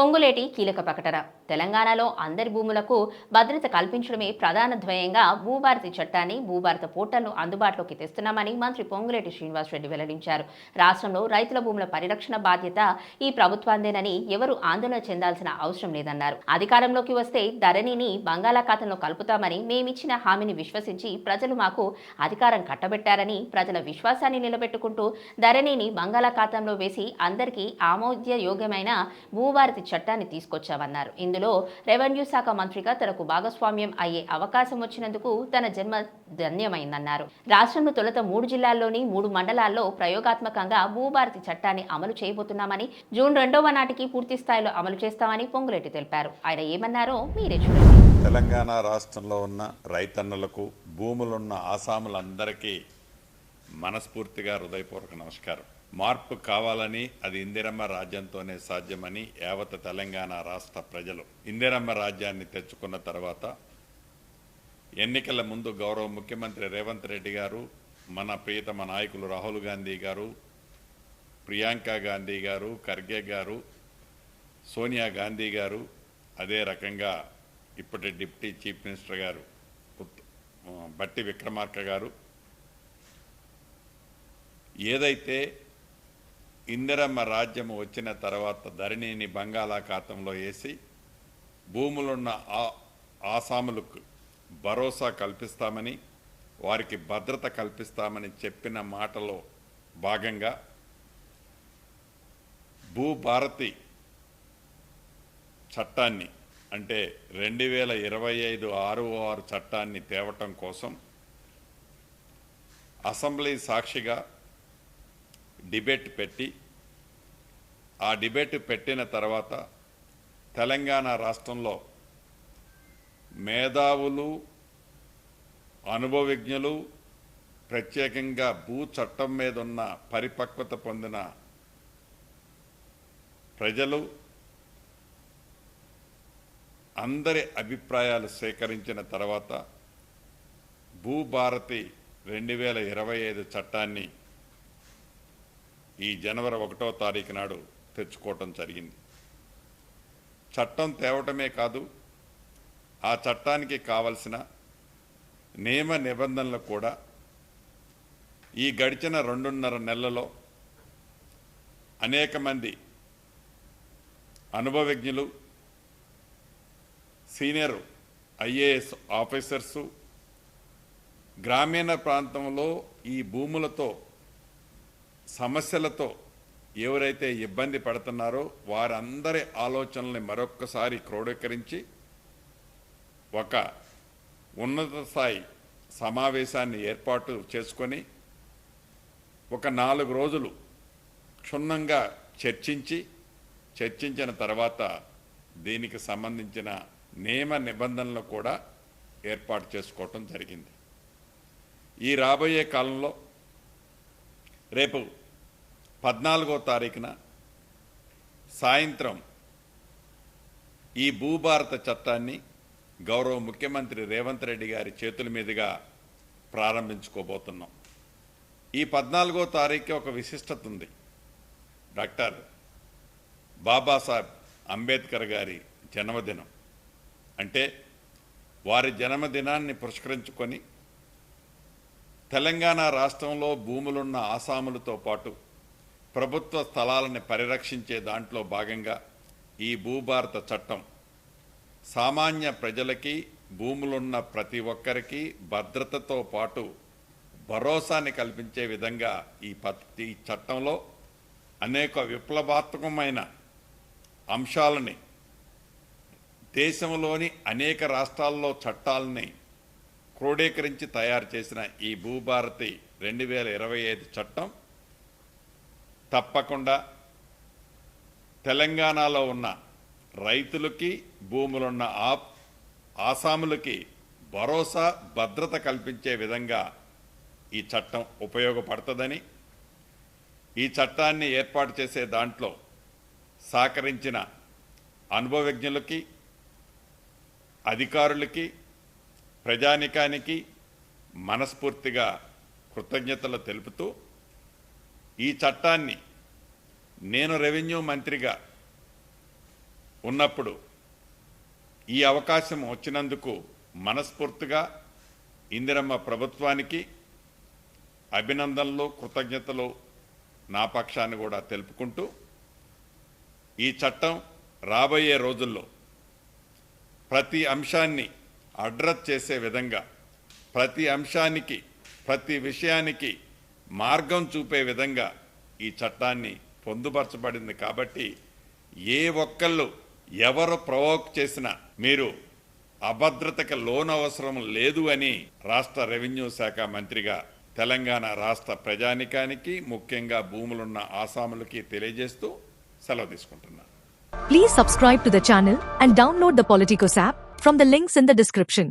పొంగులేటి కీలక ప్రకటన. తెలంగాణలో అందరి భూములకు భద్రత కల్పించడమే ప్రధాన ధ్యేయంగా భూభారతి చట్టాన్ని భూభారత పోర్టల్ను అందుబాటులోకి తెస్తున్నామని మంత్రి పొంగులేటి శ్రీనివాసరెడ్డి వెల్లడించారు. రాష్ట్రంలో రైతుల భూముల పరిరక్షణ బాధ్యత ఈ ప్రభుత్వాందేనని ఎవరు ఆందోళన చెందాల్సిన అవసరం లేదన్నారు. అధికారంలోకి వస్తే ధరణిని బంగాళాఖాతంలో కలుపుతామని మేమిచ్చిన హామీని విశ్వసించి ప్రజలు మాకు అధికారం కట్టబెట్టారని ప్రజల విశ్వాసాన్ని నిలబెట్టుకుంటూ ధరణిని బంగాళాఖాతంలో వేసి అందరికీ ఆమోద్యయోగ్యమైన భూభారతి చట్టాన్ని తీసుకొచ్చామన్నారు ఇందులో రెవెన్యూ శాఖ మంత్రిగా తనకు భాగస్వామ్యం అయ్యే అవకాశం వచ్చినందుకు తన జన్మ ధన్యమైందన్నారు. రాష్ట్రంలో తొలుత మూడు జిల్లాల్లోని మూడు మండలాల్లో ప్రయోగాత్మకంగా భూభారతి చట్టాన్ని అమలు చేయబోతున్నామని జూన్ రెండవ నాటికి పూర్తి స్థాయిలో అమలు చేస్తామని పొంగులేటి తెలిపారు. ఆయన ఏమన్నారో మీరే చూడండి. తెలంగాణ రాష్ట్రంలో ఉన్న రైతన్నలకు భూములున్న ఆసాములందరికీ మనస్ఫూర్తిగా హృదయపూర్వక నమస్కారం. మార్పు కావాలని అది ఇందిరమ్మ రాజ్యంతోనే సాధ్యమని యావత తెలంగాణ రాష్ట్ర ప్రజలు ఇందిరమ్మ రాజ్యాన్ని తెచ్చుకున్న తర్వాత ఎన్నికల ముందు గౌరవ ముఖ్యమంత్రి రేవంత్ రెడ్డి గారు మన ప్రియతమ నాయకులు రాహుల్ గాంధీ గారు ప్రియాంక గాంధీ గారు ఖర్గే గారు సోనియా గాంధీ గారు అదే రకంగా ఇప్పటి డిప్యూటీ చీఫ్ మినిస్టర్ గారు బట్టి విక్రమార్క గారు ఏదైతే ఇందిరమ్మ రాజ్యం వచ్చిన తర్వాత ధరణిని బంగాళాఖాతంలో వేసి భూములున్న ఆ- ఆసాములకు భరోసా కల్పిస్తామని వారికి భద్రత కల్పిస్తామని చెప్పిన మాటలో భాగంగా భూభారతి చట్టాన్ని అంటే రెండు వేల ఇరవై ఐదు ఆరు ఆరు చట్టాన్ని తేవటం కోసం అసెంబ్లీ సాక్షిగా డిబేట్ పెట్టి ఆ డిబేట్ పెట్టిన తర్వాత తెలంగాణ రాష్ట్రంలో మేధావులు అనుభవజ్ఞులు ప్రత్యేకంగా భూ చట్టం మీద ఉన్న పరిపక్వత పొందిన ప్రజలు అందరి అభిప్రాయాలు సేకరించిన తర్వాత భూభారతి రెండు వేల ఇరవై ఐదు చట్టాన్ని ఈ జనవరి ఒకటో తారీఖు నాడు తెచ్చుకోవటం జరిగింది. చట్టం తేవటమే కాదు ఆ చట్టానికి కావలసిన నియమ నిబంధనలు కూడా ఈ గడిచిన రెండున్నర నెలలో అనేక మంది అనుభవజ్ఞులు సీనియర్ ఐఏఎస్ ఆఫీసర్సు గ్రామీణ ప్రాంతంలో ఈ భూములతో సమస్యలతో ఎవరైతే ఇబ్బంది పడుతున్నారో వారందరి ఆలోచనల్ని మరొక్కసారి క్రోడీకరించి ఒక ఉన్నత స్థాయి సమావేశాన్ని ఏర్పాటు చేసుకొని ఒక నాలుగు రోజులు క్షుణ్ణంగా చర్చించి చర్చించిన తర్వాత దీనికి సంబంధించిన నియమ నిబంధనలు కూడా ఏర్పాటు చేసుకోవటం జరిగింది. ఈ రాబోయే కాలంలో రేపు పద్నాలుగో తారీఖున సాయంత్రం ఈ భూభారత చట్టాన్ని గౌరవ ముఖ్యమంత్రి రేవంత్ రెడ్డి గారి చేతుల మీదుగా ప్రారంభించుకోబోతున్నాం. ఈ పద్నాలుగో తారీఖు ఒక విశిష్టత ఉంది. డాక్టర్ బాబాసాహెబ్ అంబేద్కర్ గారి జన్మదినం. అంటే వారి జన్మదినాన్ని పురస్కరించుకొని తెలంగాణ రాష్ట్రంలో భూములున్న ఆసాములతో పాటు ప్రభుత్వ స్థలాలను పరిరక్షించే దాంట్లో భాగంగా ఈ భూభారత చట్టం సామాన్య ప్రజలకి భూములున్న ప్రతి ఒక్కరికి భద్రతతో పాటు భరోసాని కల్పించే విధంగా ఈ ఈ చట్టంలో అనేక విప్లవాత్మకమైన అంశాలని దేశంలోని అనేక రాష్ట్రాల్లో చట్టాలని క్రోడీకరించి తయారు చేసిన ఈ భూభారతి రెండు వేల ఇరవై ఐదు చట్టం తప్పకుండా తెలంగాణలో ఉన్న రైతులకి భూములున్న ఆ ఆసాములకి భరోసా భద్రత కల్పించే విధంగా ఈ చట్టం ఉపయోగపడుతుందని ఈ చట్టాన్ని ఏర్పాటు చేసే దాంట్లో సహకరించిన అనుభవజ్ఞులకి అధికారులకి ప్రజానికానికి మనస్ఫూర్తిగా కృతజ్ఞతలు తెలుపుతూ ఈ చట్టాన్ని నేను రెవెన్యూ మంత్రిగా ఉన్నప్పుడు ఈ అవకాశం వచ్చినందుకు మనస్ఫూర్తిగా ఇందిరమ్మ ప్రభుత్వానికి అభినందనలు కృతజ్ఞతలు నా పక్షాన్ని కూడా తెలుపుకుంటూ ఈ చట్టం రాబోయే రోజుల్లో ప్రతి అంశాన్ని అడ్రస్ చేసే విధంగా ప్రతి అంశానికి ప్రతి విషయానికి మార్గం చూపే విధంగా ఈ చట్టాన్ని పొందుపరచబడింది కాబట్టి ఏ ఒక్కళ్ళు ఎవరు ప్రవోక్ చేసినా మీరు అభద్రతకు లోన్ అవసరం లేదు అని రాష్ట్ర రెవెన్యూ శాఖ మంత్రిగా తెలంగాణ రాష్ట్ర ప్రజానికానికి ముఖ్యంగా భూములున్న ఆసాములకి తెలియజేస్తూ సెలవు తీసుకుంటున్నాను please subscribe to the channel and download the Politicos app from the links in the description